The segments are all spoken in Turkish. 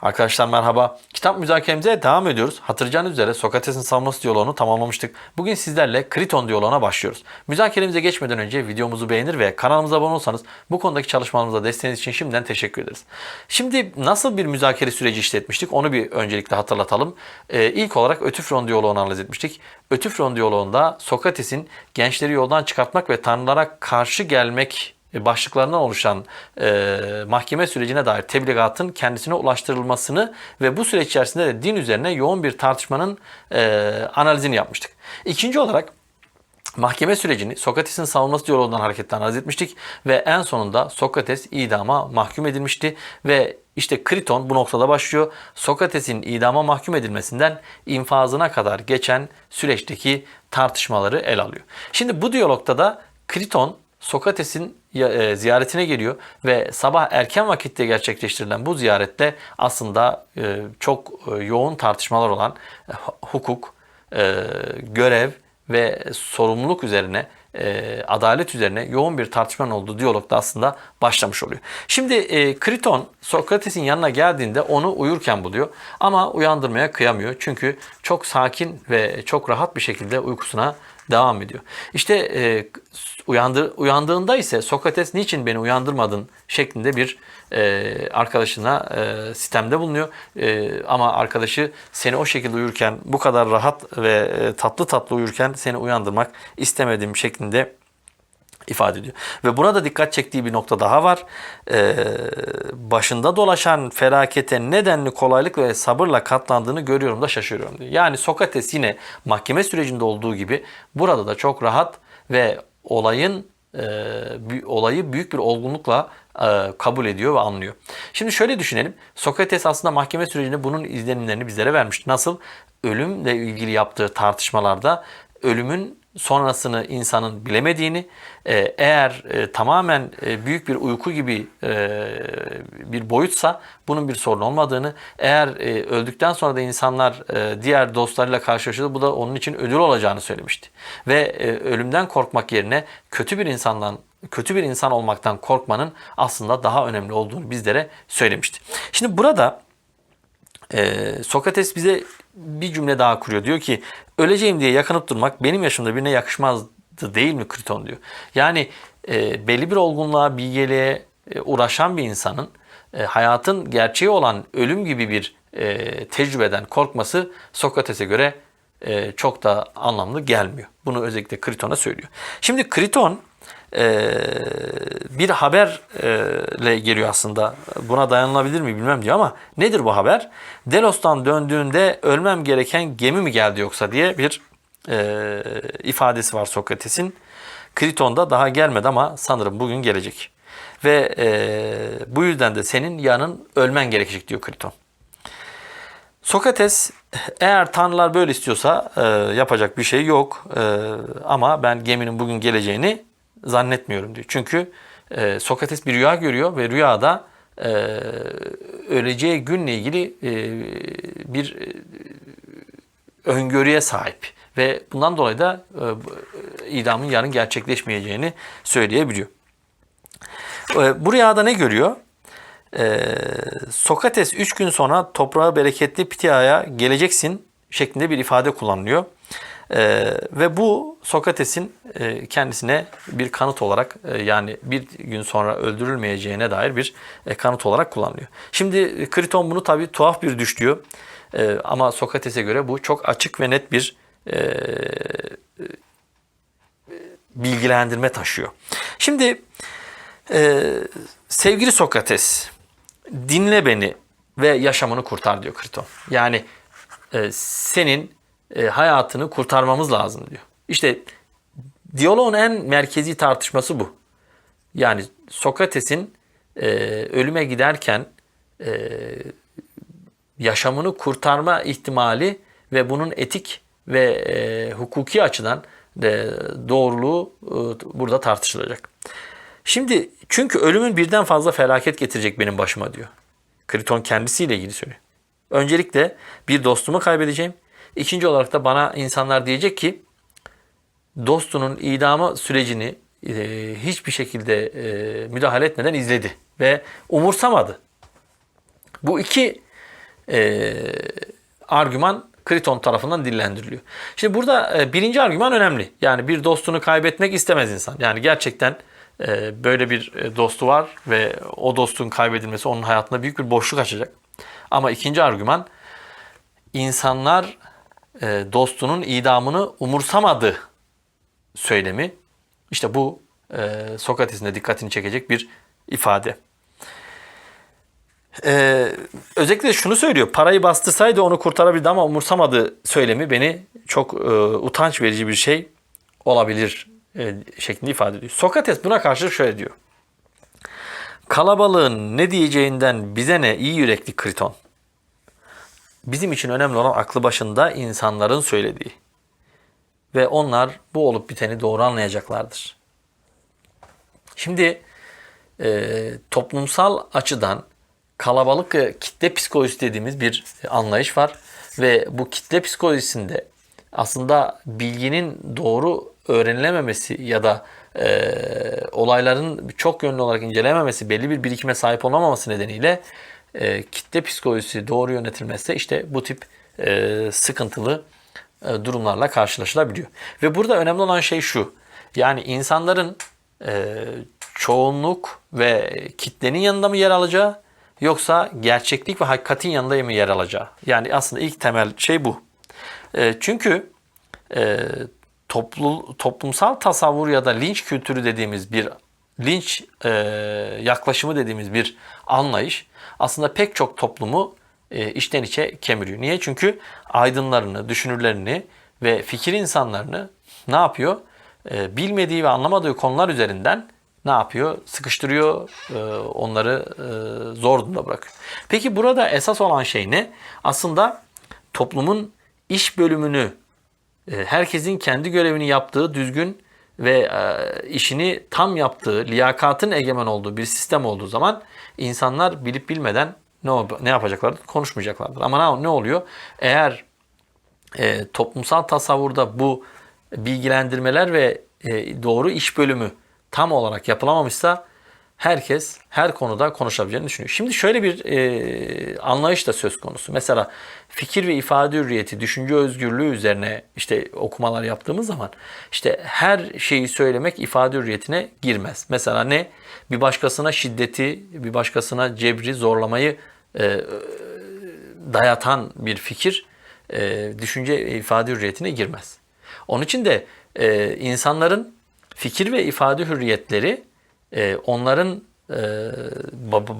Arkadaşlar merhaba. Kitap müzakeremize devam ediyoruz. Hatırlayacağınız üzere Sokrates'in savunması diyaloğunu tamamlamıştık. Bugün sizlerle Kriton diyaloğuna başlıyoruz. Müzakeremize geçmeden önce videomuzu beğenir ve kanalımıza abone olursanız bu konudaki çalışmalarımıza desteğiniz için şimdiden teşekkür ederiz. Şimdi nasıl bir müzakere süreci işletmiştik onu bir öncelikle hatırlatalım. Ee, ilk olarak Ötüfron diyaloğunu analiz etmiştik. Ötüfron diyaloğunda Sokrates'in gençleri yoldan çıkartmak ve tanrılara karşı gelmek başlıklarından oluşan e, mahkeme sürecine dair tebligatın kendisine ulaştırılmasını ve bu süreç içerisinde de din üzerine yoğun bir tartışmanın e, analizini yapmıştık. İkinci olarak Mahkeme sürecini Sokrates'in savunması diyaloğundan hareketle analiz etmiştik ve en sonunda Sokrates idama mahkum edilmişti ve işte Kriton bu noktada başlıyor. Sokrates'in idama mahkum edilmesinden infazına kadar geçen süreçteki tartışmaları ele alıyor. Şimdi bu diyalogta da Kriton Sokrates'in e, ziyaretine geliyor ve sabah erken vakitte gerçekleştirilen bu ziyarette aslında e, çok e, yoğun tartışmalar olan hukuk, görev ve sorumluluk üzerine adalet üzerine yoğun bir tartışmanın olduğu diyalogda aslında başlamış oluyor. Şimdi Kriton Sokrates'in yanına geldiğinde onu uyurken buluyor ama uyandırmaya kıyamıyor. Çünkü çok sakin ve çok rahat bir şekilde uykusuna devam ediyor. İşte e, uyandı, uyandığında ise Sokrates niçin beni uyandırmadın şeklinde bir e, arkadaşına e, sistemde bulunuyor. E, ama arkadaşı seni o şekilde uyurken bu kadar rahat ve e, tatlı tatlı uyurken seni uyandırmak istemedim şeklinde ifade ediyor. Ve burada dikkat çektiği bir nokta daha var. Ee, başında dolaşan felakete nedenli kolaylık ve sabırla katlandığını görüyorum da şaşırıyorum diyor. Yani Sokrates yine mahkeme sürecinde olduğu gibi burada da çok rahat ve olayın e, olayı büyük bir olgunlukla e, kabul ediyor ve anlıyor. Şimdi şöyle düşünelim. Sokrates aslında mahkeme sürecinde bunun izlenimlerini bizlere vermişti. Nasıl? Ölümle ilgili yaptığı tartışmalarda ölümün sonrasını insanın bilemediğini, e, eğer e, tamamen e, büyük bir uyku gibi bir boyutsa bunun bir sorun olmadığını, eğer öldükten sonra da insanlar diğer dostlarıyla karşılaşırsa bu da onun için ödül olacağını söylemişti. Ve ölümden korkmak yerine kötü bir insandan kötü bir insan olmaktan korkmanın aslında daha önemli olduğunu bizlere söylemişti. Şimdi burada Sokrates bize bir cümle daha kuruyor. Diyor ki öleceğim diye yakınıp durmak benim yaşımda birine yakışmazdı değil mi Kriton diyor. Yani e, belli bir olgunluğa, bilgeliğe e, uğraşan bir insanın e, hayatın gerçeği olan ölüm gibi bir e, tecrübeden korkması Sokrates'e göre e, çok da anlamlı gelmiyor. Bunu özellikle Kriton'a söylüyor. Şimdi Kriton bir haberle geliyor aslında. Buna dayanılabilir mi bilmem diyor ama nedir bu haber? Delos'tan döndüğünde ölmem gereken gemi mi geldi yoksa diye bir e, ifadesi var Sokrates'in. Kriton'da daha gelmedi ama sanırım bugün gelecek. Ve e, bu yüzden de senin yanın ölmen gerekecek diyor Kriton. Sokrates eğer tanrılar böyle istiyorsa e, yapacak bir şey yok e, ama ben geminin bugün geleceğini zannetmiyorum diyor. Çünkü e, Sokrates bir rüya görüyor ve rüyada e, öleceği günle ilgili e, bir e, öngörüye sahip ve bundan dolayı da e, idamın yarın gerçekleşmeyeceğini söyleyebiliyor. E, bu rüyada ne görüyor? E, Sokrates 3 gün sonra toprağa bereketli Pitia'ya geleceksin şeklinde bir ifade kullanılıyor. Ee, ve bu Sokrates'in e, kendisine bir kanıt olarak e, yani bir gün sonra öldürülmeyeceğine dair bir e, kanıt olarak kullanılıyor. Şimdi Kriton bunu tabi tuhaf bir düş diyor. E, ama Sokrates'e göre bu çok açık ve net bir e, bilgilendirme taşıyor. Şimdi e, sevgili Sokrates dinle beni ve yaşamını kurtar diyor Kriton. Yani e, senin e, hayatını kurtarmamız lazım diyor. İşte diyaloğun en merkezi tartışması bu. Yani Sokrates'in e, ölüme giderken e, yaşamını kurtarma ihtimali ve bunun etik ve e, hukuki açıdan de doğruluğu e, burada tartışılacak. Şimdi çünkü ölümün birden fazla felaket getirecek benim başıma diyor. Kriton kendisiyle ilgili söylüyor. Öncelikle bir dostumu kaybedeceğim. İkinci olarak da bana insanlar diyecek ki dostunun idamı sürecini e, hiçbir şekilde e, müdahale etmeden izledi ve umursamadı. Bu iki e, argüman Kriton tarafından dillendiriliyor. Şimdi burada e, birinci argüman önemli. Yani bir dostunu kaybetmek istemez insan. Yani gerçekten e, böyle bir e, dostu var ve o dostun kaybedilmesi onun hayatında büyük bir boşluk açacak. Ama ikinci argüman insanlar e, dostunun idamını umursamadı söylemi. İşte bu e, Sokrates'in de dikkatini çekecek bir ifade. Ee, özellikle şunu söylüyor. Parayı bastırsaydı onu kurtarabilirdi ama umursamadı söylemi beni çok e, utanç verici bir şey olabilir e, şeklinde ifade ediyor. Sokrates buna karşı şöyle diyor. Kalabalığın ne diyeceğinden bize ne iyi yürekli Kriton. Bizim için önemli olan aklı başında insanların söylediği. Ve onlar bu olup biteni doğru anlayacaklardır. Şimdi e, toplumsal açıdan kalabalık kitle psikolojisi dediğimiz bir anlayış var. Ve bu kitle psikolojisinde aslında bilginin doğru öğrenilememesi ya da e, olayların çok yönlü olarak incelememesi, belli bir birikime sahip olamaması nedeniyle e, kitle psikolojisi doğru yönetilmezse işte bu tip e, sıkıntılı e, durumlarla karşılaşılabiliyor. Ve burada önemli olan şey şu. Yani insanların e, çoğunluk ve kitlenin yanında mı yer alacağı yoksa gerçeklik ve hakikatin yanında mı yer alacağı? Yani aslında ilk temel şey bu. E, çünkü e, toplu, toplumsal tasavvur ya da linç kültürü dediğimiz bir linç e, yaklaşımı dediğimiz bir anlayış aslında pek çok toplumu e, içten içe kemiriyor. Niye? Çünkü aydınlarını, düşünürlerini ve fikir insanlarını ne yapıyor? E, bilmediği ve anlamadığı konular üzerinden ne yapıyor? Sıkıştırıyor, e, onları e, zor durumda bırakıyor. Peki burada esas olan şey ne? Aslında toplumun iş bölümünü e, herkesin kendi görevini yaptığı düzgün ve e, işini tam yaptığı, liyakatın egemen olduğu bir sistem olduğu zaman insanlar bilip bilmeden ne ne yapacaklardır? Konuşmayacaklardır. Ama ne, oluyor? Eğer e, toplumsal tasavvurda bu bilgilendirmeler ve e, doğru iş bölümü tam olarak yapılamamışsa herkes her konuda konuşabileceğini düşünüyor. Şimdi şöyle bir e, anlayış da söz konusu. Mesela fikir ve ifade hürriyeti, düşünce özgürlüğü üzerine işte okumalar yaptığımız zaman işte her şeyi söylemek ifade hürriyetine girmez. Mesela ne? Bir başkasına şiddeti, bir başkasına cebri, zorlamayı e, dayatan bir fikir e, düşünce ifade hürriyetine girmez. Onun için de e, insanların fikir ve ifade hürriyetleri e, onların e,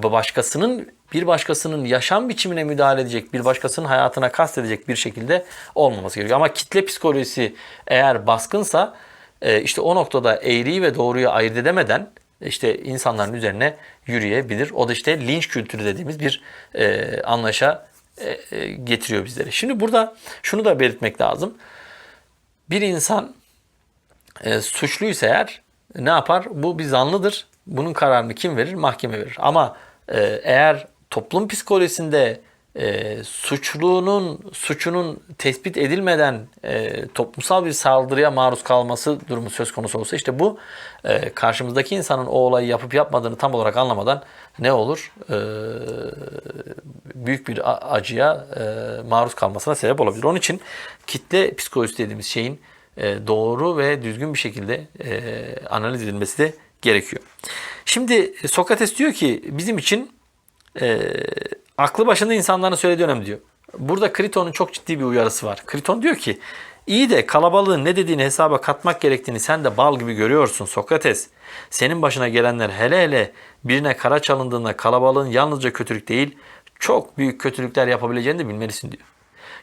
başkasının bir başkasının yaşam biçimine müdahale edecek, bir başkasının hayatına kastedecek bir şekilde olmaması gerekiyor. Ama kitle psikolojisi eğer baskınsa e, işte o noktada eğriyi ve doğruyu ayırt edemeden işte insanların üzerine yürüyebilir. O da işte linç kültürü dediğimiz bir e, anlayışa e, e, getiriyor bizleri. Şimdi burada şunu da belirtmek lazım. Bir insan e, suçluysa eğer ne yapar? Bu bir zanlıdır. Bunun kararını kim verir? Mahkeme verir. Ama e, eğer toplum psikolojisinde e, suçlunun suçunun tespit edilmeden e, toplumsal bir saldırıya maruz kalması durumu söz konusu olsa işte bu e, karşımızdaki insanın o olayı yapıp yapmadığını tam olarak anlamadan ne olur? E, büyük bir acıya e, maruz kalmasına sebep olabilir. Onun için kitle psikolojisi dediğimiz şeyin doğru ve düzgün bir şekilde e, analiz edilmesi de gerekiyor. Şimdi Sokrates diyor ki bizim için e, aklı başında insanların söylediği önemli diyor. Burada Kriton'un çok ciddi bir uyarısı var. Kriton diyor ki iyi de kalabalığın ne dediğini hesaba katmak gerektiğini sen de bal gibi görüyorsun Sokrates. Senin başına gelenler hele hele birine kara çalındığında kalabalığın yalnızca kötülük değil çok büyük kötülükler yapabileceğini de bilmelisin diyor.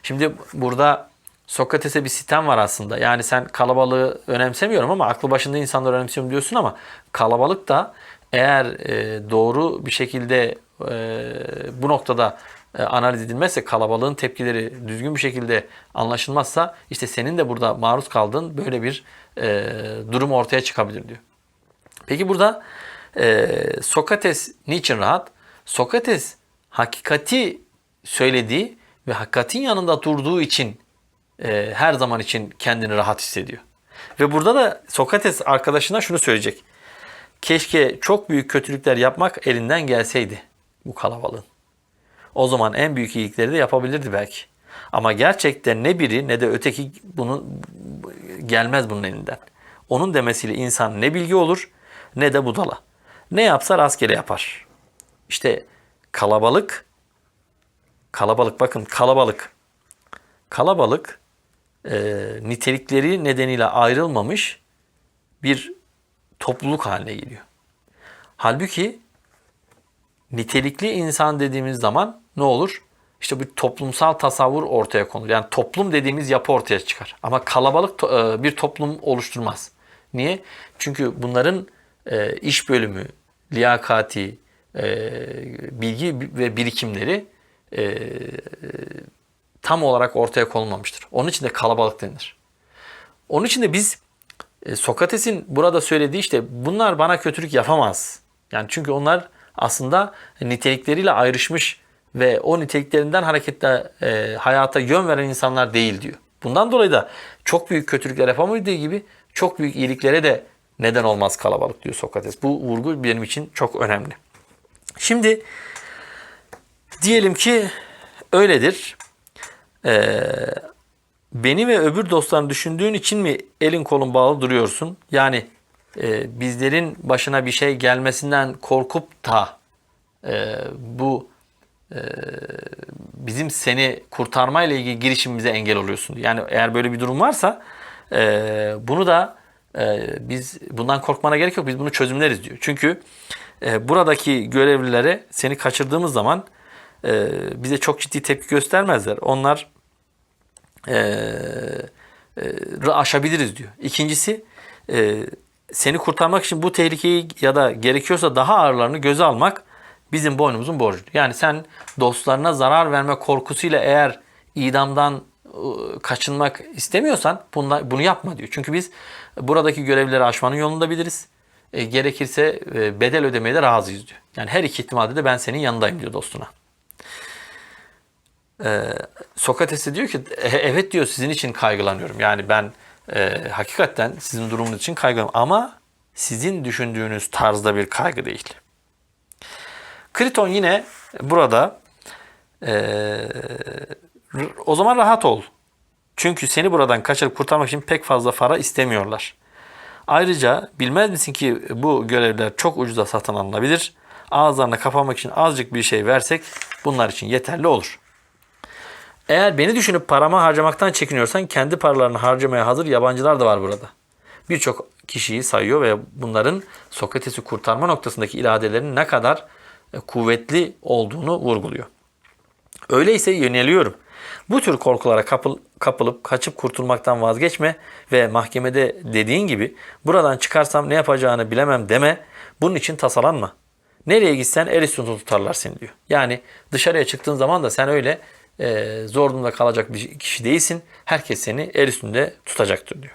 Şimdi burada Sokrates'e bir sitem var aslında. Yani sen kalabalığı önemsemiyorum ama aklı başında insanları önemsiyorum diyorsun ama kalabalık da eğer e, doğru bir şekilde e, bu noktada e, analiz edilmezse kalabalığın tepkileri düzgün bir şekilde anlaşılmazsa işte senin de burada maruz kaldığın böyle bir e, durum ortaya çıkabilir diyor. Peki burada e, Sokrates niçin rahat? Sokrates hakikati söylediği ve hakikatin yanında durduğu için e, her zaman için kendini rahat hissediyor. Ve burada da Sokrates arkadaşına şunu söyleyecek. Keşke çok büyük kötülükler yapmak elinden gelseydi bu kalabalığın. o zaman en büyük iyilikleri de yapabilirdi belki. Ama gerçekten ne biri ne de öteki bunun gelmez bunun elinden. Onun demesiyle insan ne bilgi olur ne de budala. Ne yapsa rastgele yapar. İşte kalabalık kalabalık bakın kalabalık kalabalık e, nitelikleri nedeniyle ayrılmamış bir topluluk haline geliyor. Halbuki nitelikli insan dediğimiz zaman ne olur? İşte bir toplumsal tasavvur ortaya konur. Yani toplum dediğimiz yapı ortaya çıkar. Ama kalabalık to- e, bir toplum oluşturmaz. Niye? Çünkü bunların e, iş bölümü, liyakati, e, bilgi ve birikimleri e, tam olarak ortaya konulmamıştır. Onun için de kalabalık denir. Onun için de biz e, Sokrates'in burada söylediği işte bunlar bana kötülük yapamaz. Yani çünkü onlar aslında nitelikleriyle ayrışmış ve o niteliklerinden hareketle e, hayata yön veren insanlar değil diyor. Bundan dolayı da çok büyük kötülükler yapamadığı gibi çok büyük iyiliklere de neden olmaz kalabalık diyor Sokrates. Bu vurgu benim için çok önemli. Şimdi diyelim ki öyledir. Ee, beni ve öbür dostlarını düşündüğün için mi elin kolun bağlı duruyorsun? Yani e, bizlerin başına bir şey gelmesinden korkup da e, bu e, bizim seni kurtarmayla ilgili girişimimize engel oluyorsun. Yani eğer böyle bir durum varsa e, bunu da e, biz bundan korkmana gerek yok. Biz bunu çözümleriz diyor. Çünkü e, buradaki görevlilere seni kaçırdığımız zaman e, bize çok ciddi tepki göstermezler. Onlar e, e, aşabiliriz diyor. İkincisi e, seni kurtarmak için bu tehlikeyi ya da gerekiyorsa daha ağırlarını göze almak bizim boynumuzun borcudur. Yani sen dostlarına zarar verme korkusuyla eğer idamdan ıı, kaçınmak istemiyorsan bunla, bunu yapma diyor. Çünkü biz buradaki görevleri aşmanın yolunu da biliriz. E, gerekirse e, bedel ödemeye de razıyız diyor. Yani her iki ihtimalde de ben senin yanındayım diyor dostuna. E, Sokrates de diyor ki "E, evet diyor sizin için kaygılanıyorum. Yani ben e, hakikaten sizin durumunuz için kaygılanıyorum. Ama sizin düşündüğünüz tarzda bir kaygı değil. Kriton yine burada e, o zaman rahat ol. Çünkü seni buradan kaçırıp kurtarmak için pek fazla para istemiyorlar. Ayrıca bilmez misin ki bu görevler çok ucuza satın alınabilir. Ağızlarına kapamak için azıcık bir şey versek bunlar için yeterli olur. Eğer beni düşünüp paramı harcamaktan çekiniyorsan kendi paralarını harcamaya hazır yabancılar da var burada. Birçok kişiyi sayıyor ve bunların Sokrates'i kurtarma noktasındaki iradelerinin ne kadar e, kuvvetli olduğunu vurguluyor. Öyleyse yöneliyorum. Bu tür korkulara kapıl, kapılıp kaçıp kurtulmaktan vazgeçme ve mahkemede dediğin gibi buradan çıkarsam ne yapacağını bilemem deme. Bunun için tasalanma. Nereye gitsen üstünde tutarlar seni diyor. Yani dışarıya çıktığın zaman da sen öyle e, zor durumda kalacak bir kişi değilsin. Herkes seni el üstünde tutacaktır diyor.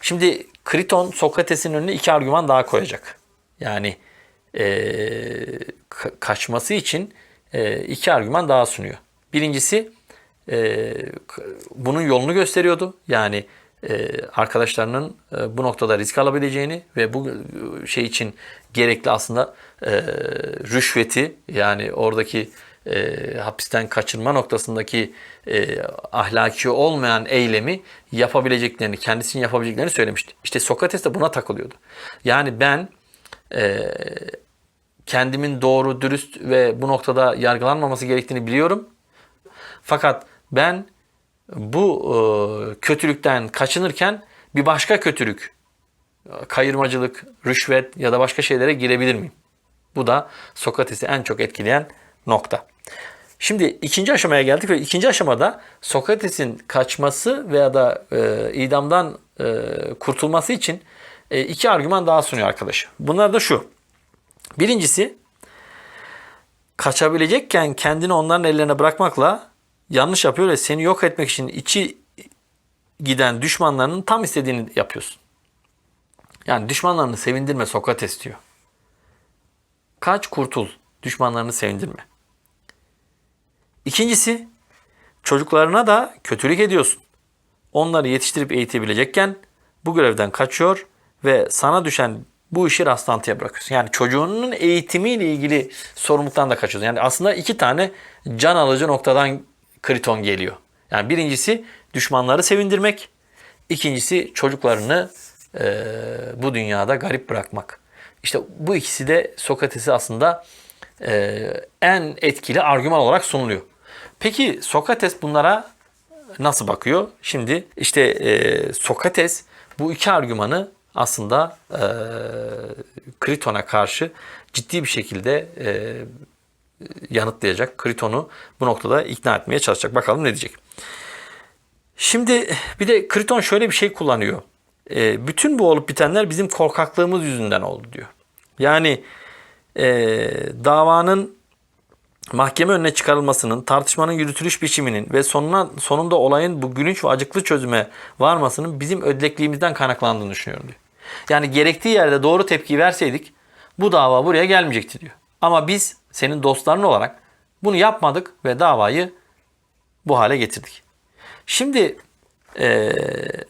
Şimdi Kriton Sokrates'in önüne iki argüman daha koyacak. Yani e, ka- kaçması için e, iki argüman daha sunuyor. Birincisi e, bunun yolunu gösteriyordu. Yani e, arkadaşlarının e, bu noktada risk alabileceğini ve bu şey için gerekli aslında e, rüşveti yani oradaki e, hapisten kaçırma noktasındaki e, ahlaki olmayan eylemi yapabileceklerini, kendisinin yapabileceklerini söylemişti. İşte Sokrates de buna takılıyordu. Yani ben e, kendimin doğru, dürüst ve bu noktada yargılanmaması gerektiğini biliyorum. Fakat ben bu e, kötülükten kaçınırken bir başka kötülük, kayırmacılık, rüşvet ya da başka şeylere girebilir miyim? Bu da Sokrates'i en çok etkileyen nokta. Şimdi ikinci aşamaya geldik ve ikinci aşamada Sokrates'in kaçması veya da e, idamdan e, kurtulması için e, iki argüman daha sunuyor arkadaşı. Bunlar da şu. Birincisi kaçabilecekken kendini onların ellerine bırakmakla yanlış yapıyor ve seni yok etmek için içi giden düşmanlarının tam istediğini yapıyorsun. Yani düşmanlarını sevindirme Sokrates diyor. Kaç kurtul, düşmanlarını sevindirme. İkincisi, çocuklarına da kötülük ediyorsun. Onları yetiştirip eğitebilecekken bu görevden kaçıyor ve sana düşen bu işi rastlantıya bırakıyorsun. Yani çocuğunun eğitimiyle ilgili sorumluluktan da kaçıyorsun. Yani aslında iki tane can alıcı noktadan kriton geliyor. Yani birincisi düşmanları sevindirmek. ikincisi çocuklarını e, bu dünyada garip bırakmak. İşte bu ikisi de Sokrates'i aslında e, en etkili argüman olarak sunuluyor. Peki Sokrates bunlara nasıl bakıyor? Şimdi işte e, Sokrates bu iki argümanı aslında e, Kriton'a karşı ciddi bir şekilde e, yanıtlayacak. Kriton'u bu noktada ikna etmeye çalışacak. Bakalım ne diyecek. Şimdi bir de Kriton şöyle bir şey kullanıyor. E, bütün bu olup bitenler bizim korkaklığımız yüzünden oldu diyor. Yani e, davanın mahkeme önüne çıkarılmasının, tartışmanın yürütülüş biçiminin ve sonuna, sonunda olayın bu gülünç ve acıklı çözüme varmasının bizim ödlekliğimizden kaynaklandığını düşünüyorum diyor. Yani gerektiği yerde doğru tepkiyi verseydik bu dava buraya gelmeyecekti diyor. Ama biz senin dostların olarak bunu yapmadık ve davayı bu hale getirdik. Şimdi eee,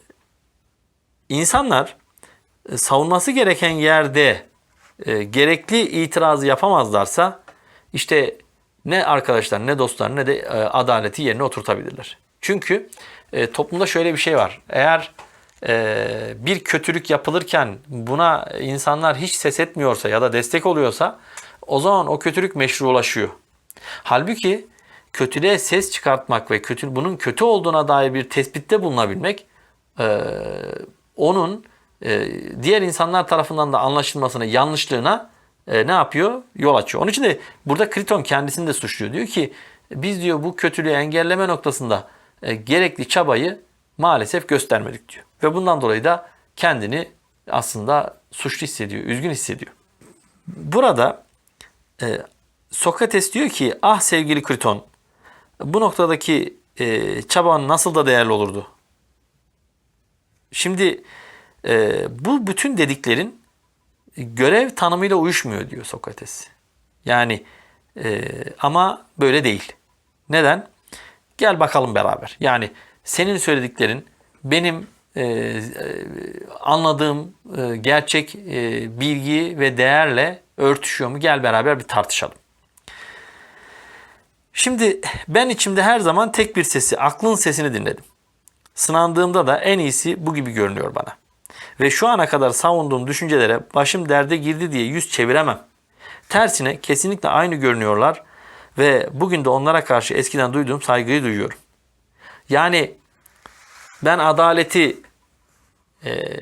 insanlar e, savunması gereken yerde e, gerekli itirazı yapamazlarsa işte ne arkadaşlar ne dostlar ne de e, adaleti yerine oturtabilirler. Çünkü e, toplumda şöyle bir şey var. Eğer e, bir kötülük yapılırken buna insanlar hiç ses etmiyorsa ya da destek oluyorsa o zaman o kötülük meşrulaşıyor. Halbuki kötülüğe ses çıkartmak ve kötü bunun kötü olduğuna dair bir tespitte bulunabilmek onun diğer insanlar tarafından da anlaşılmasına, yanlışlığına e, ne yapıyor? Yol açıyor. Onun için de burada Kriton kendisini de suçluyor. Diyor ki biz diyor bu kötülüğü engelleme noktasında e, gerekli çabayı maalesef göstermedik diyor. Ve bundan dolayı da kendini aslında suçlu hissediyor, üzgün hissediyor. Burada e, Sokrates diyor ki ah sevgili Kriton bu noktadaki e, çaban nasıl da değerli olurdu. Şimdi e, bu bütün dediklerin görev tanımıyla uyuşmuyor diyor Sokrates. Yani e, ama böyle değil. Neden? Gel bakalım beraber. Yani senin söylediklerin benim e, anladığım e, gerçek e, bilgi ve değerle örtüşüyor mu? Gel beraber bir tartışalım. Şimdi ben içimde her zaman tek bir sesi, aklın sesini dinledim. Sınandığımda da en iyisi bu gibi görünüyor bana. Ve şu ana kadar savunduğum düşüncelere başım derde girdi diye yüz çeviremem. Tersine kesinlikle aynı görünüyorlar ve bugün de onlara karşı eskiden duyduğum saygıyı duyuyorum. Yani ben adaleti e,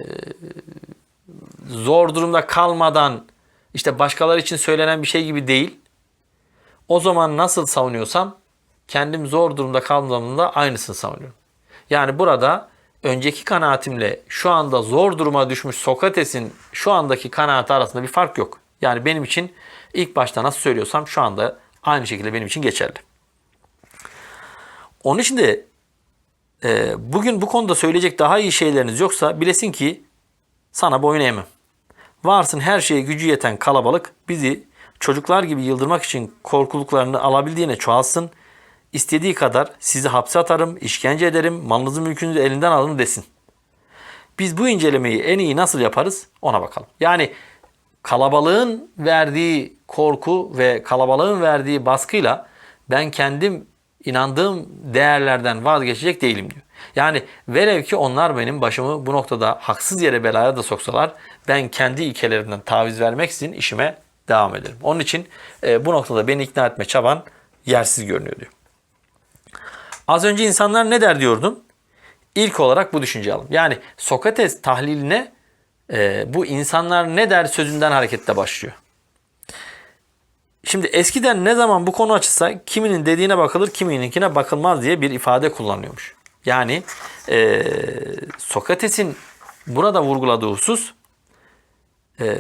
zor durumda kalmadan işte başkaları için söylenen bir şey gibi değil. O zaman nasıl savunuyorsam kendim zor durumda kaldığımda aynısını savunuyorum. Yani burada önceki kanaatimle şu anda zor duruma düşmüş Sokrates'in şu andaki kanaati arasında bir fark yok. Yani benim için ilk başta nasıl söylüyorsam şu anda aynı şekilde benim için geçerli. Onun için de e, bugün bu konuda söyleyecek daha iyi şeyleriniz yoksa bilesin ki sana boyun eğmem. Varsın her şeye gücü yeten kalabalık bizi çocuklar gibi yıldırmak için korkuluklarını alabildiğine çoğalsın. İstediği kadar sizi hapse atarım, işkence ederim, malınızı mülkünüzü elinden alırım desin. Biz bu incelemeyi en iyi nasıl yaparız ona bakalım. Yani kalabalığın verdiği korku ve kalabalığın verdiği baskıyla ben kendim inandığım değerlerden vazgeçecek değilim diyor. Yani velev ki onlar benim başımı bu noktada haksız yere belaya da soksalar ben kendi ilkelerimden taviz vermek için işime devam ederim. Onun için e, bu noktada beni ikna etme çaban yersiz görünüyor diyor. Az önce insanlar ne der diyordum? İlk olarak bu düşünceyi alın. Yani Sokrates tahliline e, bu insanlar ne der sözünden hareketle başlıyor. Şimdi eskiden ne zaman bu konu açılsa kiminin dediğine bakılır kimininkine bakılmaz diye bir ifade kullanıyormuş. Yani e, Sokrates'in burada vurguladığı husus e,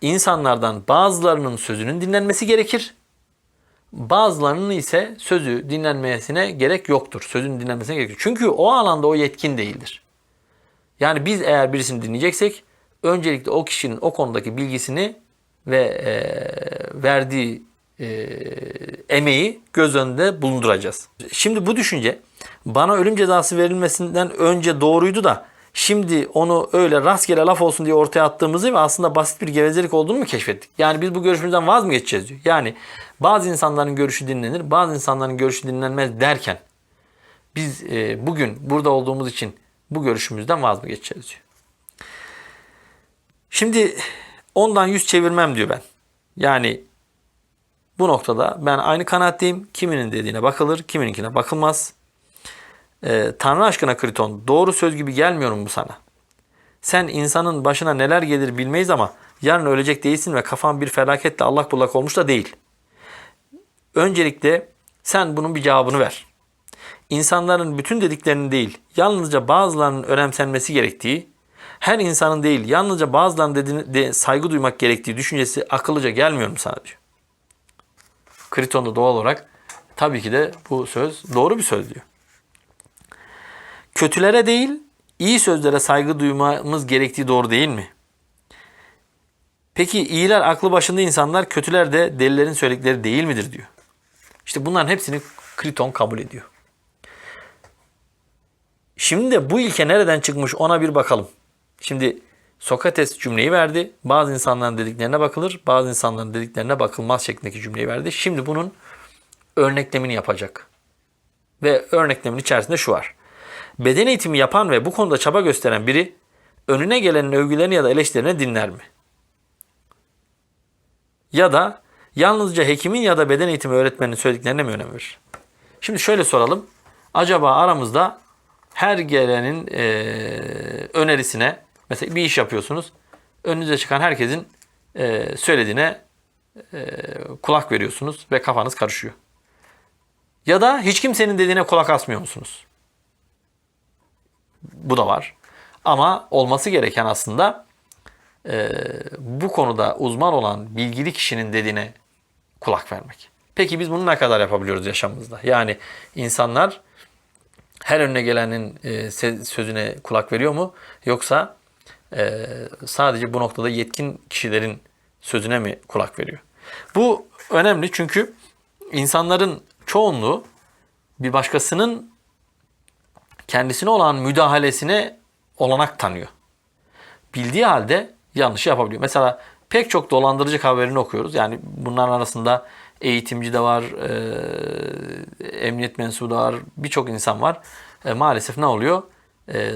insanlardan bazılarının sözünün dinlenmesi gerekir. Bazılarının ise sözü dinlenmesine gerek yoktur. Sözün dinlenmesine gerek yok. Çünkü o alanda o yetkin değildir. Yani biz eğer birisini dinleyeceksek öncelikle o kişinin o konudaki bilgisini ve e, verdiği e, emeği göz önünde bulunduracağız. Şimdi bu düşünce bana ölüm cezası verilmesinden önce doğruydu da Şimdi onu öyle rastgele laf olsun diye ortaya attığımızı ve aslında basit bir gevezelik olduğunu mu keşfettik? Yani biz bu görüşümüzden vaz mı geçeceğiz diyor. Yani bazı insanların görüşü dinlenir, bazı insanların görüşü dinlenmez derken biz e, bugün burada olduğumuz için bu görüşümüzden vaz mı geçeceğiz diyor. Şimdi ondan yüz çevirmem diyor ben. Yani bu noktada ben aynı kanaatteyim. Kiminin dediğine bakılır, kimininkine bakılmaz. Ee, Tanrı aşkına Kriton doğru söz gibi gelmiyor mu bu sana? Sen insanın başına neler gelir bilmeyiz ama yarın ölecek değilsin ve kafan bir felaketle allak bullak olmuş da değil. Öncelikle sen bunun bir cevabını ver. İnsanların bütün dediklerini değil, yalnızca bazılarının önemsenmesi gerektiği, her insanın değil, yalnızca bazılarının dediğine de saygı duymak gerektiği düşüncesi akıllıca gelmiyor mu sana diyor. Kriton da doğal olarak tabii ki de bu söz doğru bir söz diyor. Kötülere değil, iyi sözlere saygı duymamız gerektiği doğru değil mi? Peki iyiler aklı başında insanlar, kötüler de delilerin söyledikleri değil midir diyor. İşte bunların hepsini Kriton kabul ediyor. Şimdi de bu ilke nereden çıkmış ona bir bakalım. Şimdi Sokrates cümleyi verdi. Bazı insanların dediklerine bakılır, bazı insanların dediklerine bakılmaz şeklindeki cümleyi verdi. Şimdi bunun örneklemini yapacak. Ve örneklemin içerisinde şu var. Beden eğitimi yapan ve bu konuda çaba gösteren biri önüne gelenin övgülerini ya da eleştirilerini dinler mi? Ya da yalnızca hekimin ya da beden eğitimi öğretmeninin söylediklerine mi önem verir? Şimdi şöyle soralım. Acaba aramızda her gelenin e, önerisine mesela bir iş yapıyorsunuz. Önünüze çıkan herkesin e, söylediğine e, kulak veriyorsunuz ve kafanız karışıyor. Ya da hiç kimsenin dediğine kulak asmıyor musunuz? Bu da var. Ama olması gereken aslında e, bu konuda uzman olan bilgili kişinin dediğine kulak vermek. Peki biz bunu ne kadar yapabiliyoruz yaşamımızda? Yani insanlar her önüne gelenin e, sözüne kulak veriyor mu? Yoksa e, sadece bu noktada yetkin kişilerin sözüne mi kulak veriyor? Bu önemli çünkü insanların çoğunluğu bir başkasının kendisine olan müdahalesine olanak tanıyor. Bildiği halde yanlış yapabiliyor. Mesela pek çok dolandırıcı haberini okuyoruz. Yani bunların arasında eğitimci de var, e, emniyet mensubu da var, birçok insan var. E, maalesef ne oluyor? E,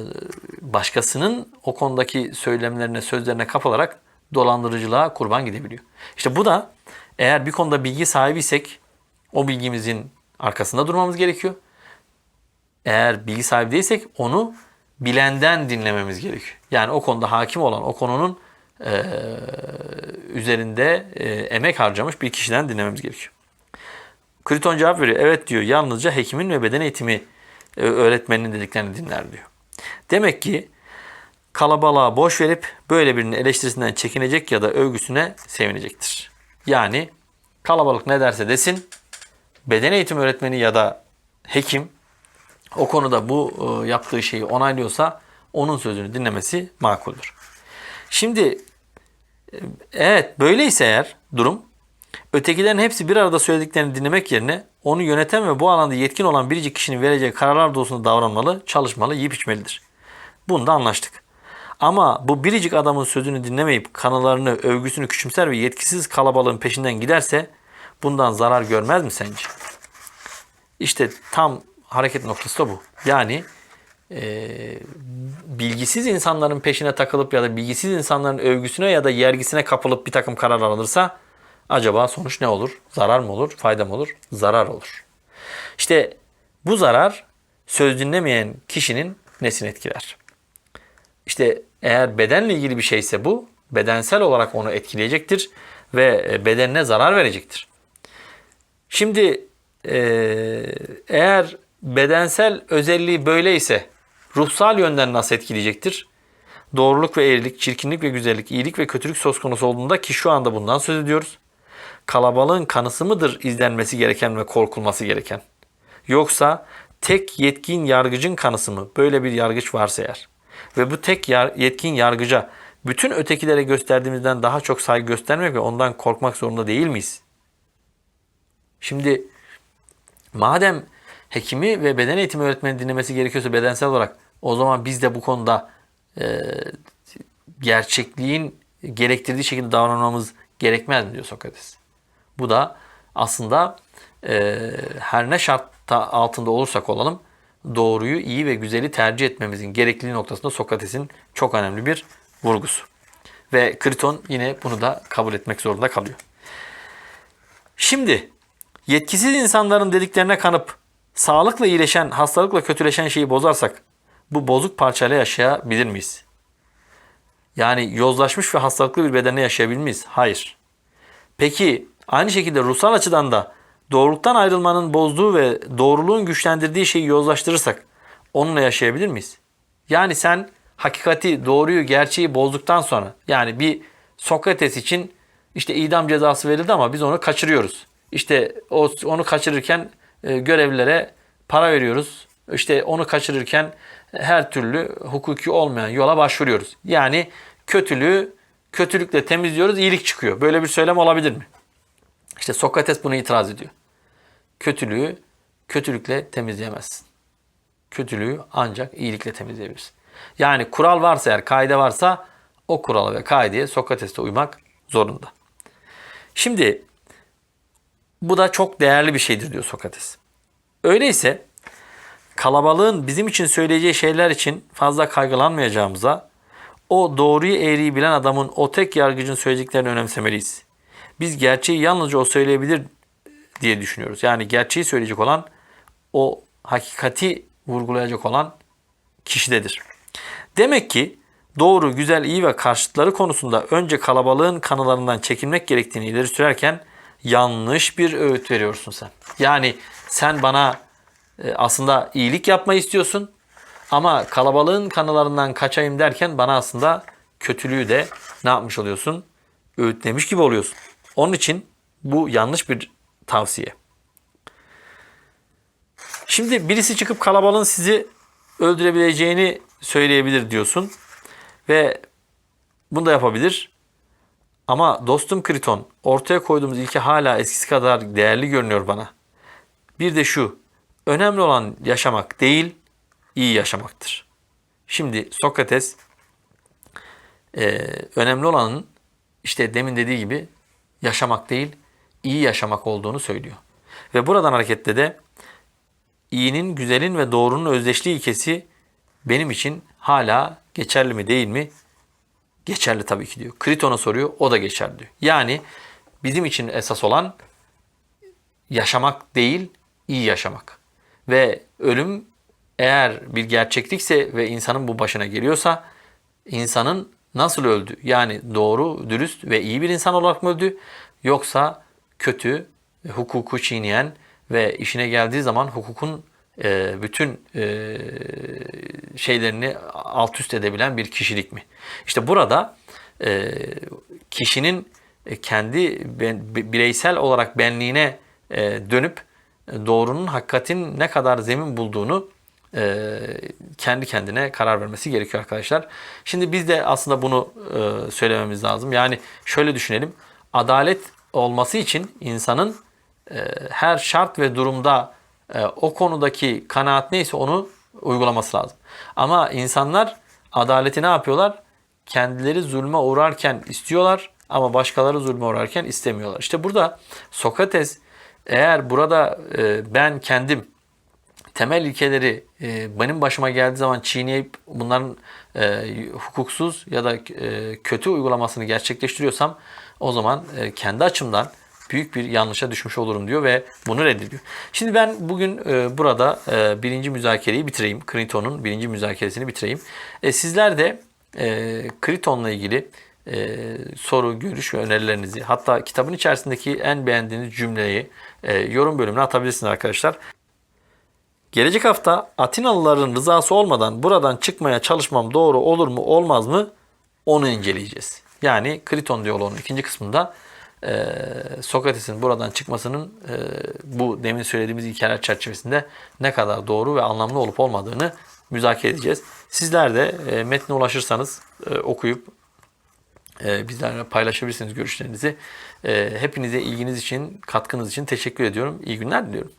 başkasının o konudaki söylemlerine, sözlerine kapılarak dolandırıcılığa kurban gidebiliyor. İşte bu da eğer bir konuda bilgi sahibiysek o bilgimizin arkasında durmamız gerekiyor. Eğer bilgi sahibi değilsek onu bilenden dinlememiz gerekiyor. Yani o konuda hakim olan, o konunun e, üzerinde e, emek harcamış bir kişiden dinlememiz gerekiyor. Kriton cevap veriyor. Evet diyor yalnızca hekimin ve beden eğitimi e, öğretmeninin dediklerini dinler diyor. Demek ki kalabalığa boş verip böyle birinin eleştirisinden çekinecek ya da övgüsüne sevinecektir. Yani kalabalık ne derse desin beden eğitimi öğretmeni ya da hekim o konuda bu e, yaptığı şeyi onaylıyorsa onun sözünü dinlemesi makuldür. Şimdi e, evet böyleyse eğer durum ötekilerin hepsi bir arada söylediklerini dinlemek yerine onu yöneten ve bu alanda yetkin olan biricik kişinin vereceği kararlar doğrultusunda davranmalı, çalışmalı, yiyip içmelidir. Bunda anlaştık. Ama bu biricik adamın sözünü dinlemeyip kanılarını, övgüsünü küçümser ve yetkisiz kalabalığın peşinden giderse bundan zarar görmez mi sence? İşte tam hareket noktası da bu. Yani e, bilgisiz insanların peşine takılıp ya da bilgisiz insanların övgüsüne ya da yergisine kapılıp bir takım karar alınırsa acaba sonuç ne olur? Zarar mı olur? Fayda mı olur? Zarar olur. İşte bu zarar söz dinlemeyen kişinin nesini etkiler? İşte eğer bedenle ilgili bir şeyse bu bedensel olarak onu etkileyecektir ve bedenine zarar verecektir. Şimdi eee, eğer bedensel özelliği böyleyse ruhsal yönden nasıl etkileyecektir? Doğruluk ve eğrilik, çirkinlik ve güzellik, iyilik ve kötülük söz konusu olduğunda ki şu anda bundan söz ediyoruz. Kalabalığın kanısı mıdır izlenmesi gereken ve korkulması gereken? Yoksa tek yetkin yargıcın kanısı mı? Böyle bir yargıç varsa eğer. Ve bu tek yar- yetkin yargıca bütün ötekilere gösterdiğimizden daha çok saygı göstermek ve ondan korkmak zorunda değil miyiz? Şimdi madem hekimi ve beden eğitimi öğretmeni dinlemesi gerekiyorsa bedensel olarak o zaman biz de bu konuda e, gerçekliğin gerektirdiği şekilde davranmamız gerekmez mi diyor Sokrates. Bu da aslında e, her ne şartta altında olursak olalım doğruyu, iyi ve güzeli tercih etmemizin gerekliliği noktasında Sokrates'in çok önemli bir vurgusu. Ve Kriton yine bunu da kabul etmek zorunda kalıyor. Şimdi yetkisiz insanların dediklerine kanıp sağlıkla iyileşen, hastalıkla kötüleşen şeyi bozarsak bu bozuk parçayla yaşayabilir miyiz? Yani yozlaşmış ve hastalıklı bir bedenle yaşayabilir miyiz? Hayır. Peki aynı şekilde ruhsal açıdan da doğruluktan ayrılmanın bozduğu ve doğruluğun güçlendirdiği şeyi yozlaştırırsak onunla yaşayabilir miyiz? Yani sen hakikati, doğruyu, gerçeği bozduktan sonra yani bir Sokrates için işte idam cezası verildi ama biz onu kaçırıyoruz. İşte onu kaçırırken görevlilere para veriyoruz. İşte onu kaçırırken her türlü hukuki olmayan yola başvuruyoruz. Yani kötülüğü kötülükle temizliyoruz, iyilik çıkıyor. Böyle bir söylem olabilir mi? İşte Sokrates buna itiraz ediyor. Kötülüğü kötülükle temizleyemezsin. Kötülüğü ancak iyilikle temizleyebilirsin. Yani kural varsa eğer, kaide varsa o kurala ve kaideye Sokrates'te uymak zorunda. Şimdi bu da çok değerli bir şeydir diyor Sokrates. Öyleyse kalabalığın bizim için söyleyeceği şeyler için fazla kaygılanmayacağımıza o doğruyu eğriyi bilen adamın o tek yargıcın söylediklerini önemsemeliyiz. Biz gerçeği yalnızca o söyleyebilir diye düşünüyoruz. Yani gerçeği söyleyecek olan o hakikati vurgulayacak olan kişidedir. Demek ki doğru, güzel, iyi ve karşıtları konusunda önce kalabalığın kanılarından çekinmek gerektiğini ileri sürerken yanlış bir öğüt veriyorsun sen. Yani sen bana e, aslında iyilik yapmayı istiyorsun ama kalabalığın kanılarından kaçayım derken bana aslında kötülüğü de ne yapmış oluyorsun? Öğütlemiş gibi oluyorsun. Onun için bu yanlış bir tavsiye. Şimdi birisi çıkıp kalabalığın sizi öldürebileceğini söyleyebilir diyorsun. Ve bunu da yapabilir. Ama dostum Kriton, ortaya koyduğumuz ilke hala eskisi kadar değerli görünüyor bana. Bir de şu, önemli olan yaşamak değil, iyi yaşamaktır. Şimdi Sokrates e, önemli olanın işte demin dediği gibi yaşamak değil, iyi yaşamak olduğunu söylüyor. Ve buradan hareketle de iyinin, güzelin ve doğrunun özdeşliği ilkesi benim için hala geçerli mi değil mi? Geçerli tabii ki diyor. Kriton'a soruyor, o da geçerli diyor. Yani bizim için esas olan yaşamak değil, iyi yaşamak. Ve ölüm eğer bir gerçeklikse ve insanın bu başına geliyorsa insanın nasıl öldü? Yani doğru, dürüst ve iyi bir insan olarak mı öldü? Yoksa kötü, hukuku çiğneyen ve işine geldiği zaman hukukun e, bütün e, şeylerini alt üst edebilen bir kişilik mi? İşte burada e, kişinin kendi bireysel olarak benliğine dönüp doğrunun, hakikatin ne kadar zemin bulduğunu kendi kendine karar vermesi gerekiyor arkadaşlar. Şimdi biz de aslında bunu söylememiz lazım. Yani şöyle düşünelim. Adalet olması için insanın her şart ve durumda o konudaki kanaat neyse onu uygulaması lazım. Ama insanlar adaleti ne yapıyorlar? Kendileri zulme uğrarken istiyorlar ama başkaları zulme uğrarken istemiyorlar. İşte burada Sokrates eğer burada ben kendim temel ilkeleri e, benim başıma geldiği zaman çiğneyip bunların e, hukuksuz ya da e, kötü uygulamasını gerçekleştiriyorsam o zaman e, kendi açımdan büyük bir yanlışa düşmüş olurum diyor ve bunu reddediyor. Şimdi ben bugün e, burada e, birinci müzakereyi bitireyim. Kriton'un birinci müzakeresini bitireyim. E, sizler de e, Kriton'la ilgili soru, görüş ve önerilerinizi hatta kitabın içerisindeki en beğendiğiniz cümleyi yorum bölümüne atabilirsiniz arkadaşlar. Gelecek hafta Atinalıların rızası olmadan buradan çıkmaya çalışmam doğru olur mu olmaz mı onu inceleyeceğiz. Yani Kriton diyaloğunun ikinci kısmında e, Sokrates'in buradan çıkmasının e, bu demin söylediğimiz ilkeler çerçevesinde ne kadar doğru ve anlamlı olup olmadığını müzakere edeceğiz. Sizler de e, metne ulaşırsanız e, okuyup bizlerle paylaşabilirsiniz görüşlerinizi. Hepinize ilginiz için, katkınız için teşekkür ediyorum. İyi günler diliyorum.